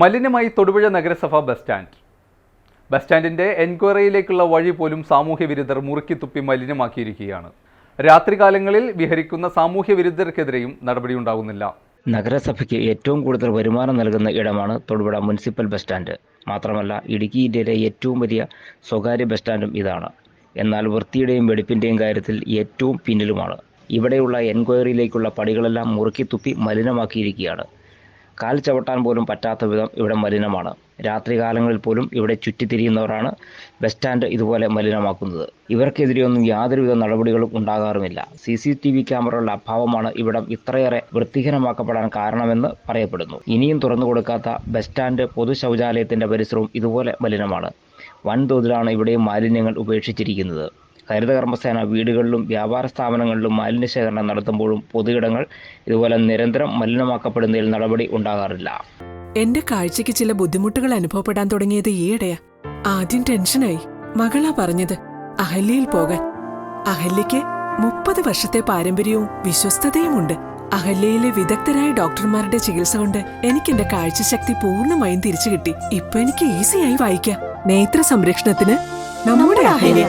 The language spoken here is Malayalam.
മലിനമായി തൊടുപുഴ നഗരസഭ ബസ് സ്റ്റാൻഡ്. ബസ് സ്റ്റാൻഡിന്റെ എൻക്വയറിയിലേക്കുള്ള വഴി പോലും സാമൂഹ്യ വിരുദ്ധർ മുറുക്കി തുപ്പി മലിനമാക്കിയിരിക്കുകയാണ്. രാത്രികാലങ്ങളിൽ വിഹരിക്കുന്ന സാമൂഹ്യ വിരുദ്ധർക്കെതിരെയും നടപടിയുണ്ടാകുന്നില്ല നഗരസഭയ്ക്ക് ഏറ്റവും കൂടുതൽ വരുമാനം നൽകുന്ന ഇടമാണ് തൊടുപുഴ മുനിസിപ്പൽ ബസ് സ്റ്റാൻഡ്. മാത്രമല്ല ഇടുക്കി ഇന്ത്യയിലെ ഏറ്റവും വലിയ സ്വകാര്യ ബസ് സ്റ്റാൻഡും ഇതാണ്. എന്നാൽ വൃത്തിയുടെയും വെടിപ്പിന്റെയും കാര്യത്തിൽ ഏറ്റവും പിന്നിലുമാണ്. ഇവിടെയുള്ള എൻക്വയറിയിലേക്കുള്ള പടികളെല്ലാം മുറുക്കി തുപ്പി മലിനമാക്കിയിരിക്കുകയാണ്. കാൽ ചവിട്ടാൻ പോലും പറ്റാത്ത വിധം ഇവിടെ മലിനമാണ്. രാത്രികാലങ്ങളിൽ പോലും ഇവിടെ ചുറ്റിത്തിരിയുന്നവരാണ് ബസ് സ്റ്റാൻഡ് ഇതുപോലെ മലിനമാക്കുന്നത്. ഇവർക്കെതിരെയൊന്നും യാതൊരുവിധ നടപടികളും ഉണ്ടാകാറുമില്ല. സി സി ടി വി ക്യാമറകളുടെ അഭാവമാണ് ഇവിടം ഇത്രയേറെ വൃത്തിഹീനമാക്കപ്പെടാൻ കാരണമെന്ന് പറയപ്പെടുന്നു. ഇനിയും തുറന്നു കൊടുക്കാത്ത ബസ് സ്റ്റാൻഡ് പൊതു ശൗചാലയത്തിന്റെ പരിസരവും ഇതുപോലെ മലിനമാണ്. വൻതോതിലാണ് ഇവിടെയും മാലിന്യങ്ങൾ ഉപേക്ഷിച്ചിരിക്കുന്നത്. ഹരിതകർമ്മസേന വീടുകളിലും വ്യാപാര സ്ഥാപനങ്ങളിലും മാലിന്യ ശേഖരണം നടത്തുമ്പോഴും പൊതുയിടങ്ങൾ ഇതുപോലെ നിരന്തരം മലിനമാക്കപ്പെടുന്നതിൽ നടപടി ഉണ്ടാകാറില്ല. എന്റെ കാഴ്ചയ്ക്ക് ചില ബുദ്ധിമുട്ടുകൾ അനുഭവപ്പെടാൻ തുടങ്ങിയത് ഈയിടെയാ. ആദ്യം ടെൻഷനായി. മകളാ പറഞ്ഞത് അഹല്യയിൽ പോകാൻ. അഹല്യയ്ക്ക് മുപ്പത് വർഷത്തെ പാരമ്പര്യവും വിശ്വസ്തതയുമുണ്ട്. അഹല്യയിലെ വിദഗ്ധരായ ഡോക്ടർമാരുടെ ചികിത്സ കൊണ്ട് എനിക്ക് എന്റെ കാഴ്ചശക്തി പൂർണമായും തിരിച്ചു കിട്ടി ഇപ്പൊ എനിക്ക് ഈസിയായി വായിക്കാം. നേത്ര സംരക്ഷണത്തിന് നമ്മുടെ Ahalya.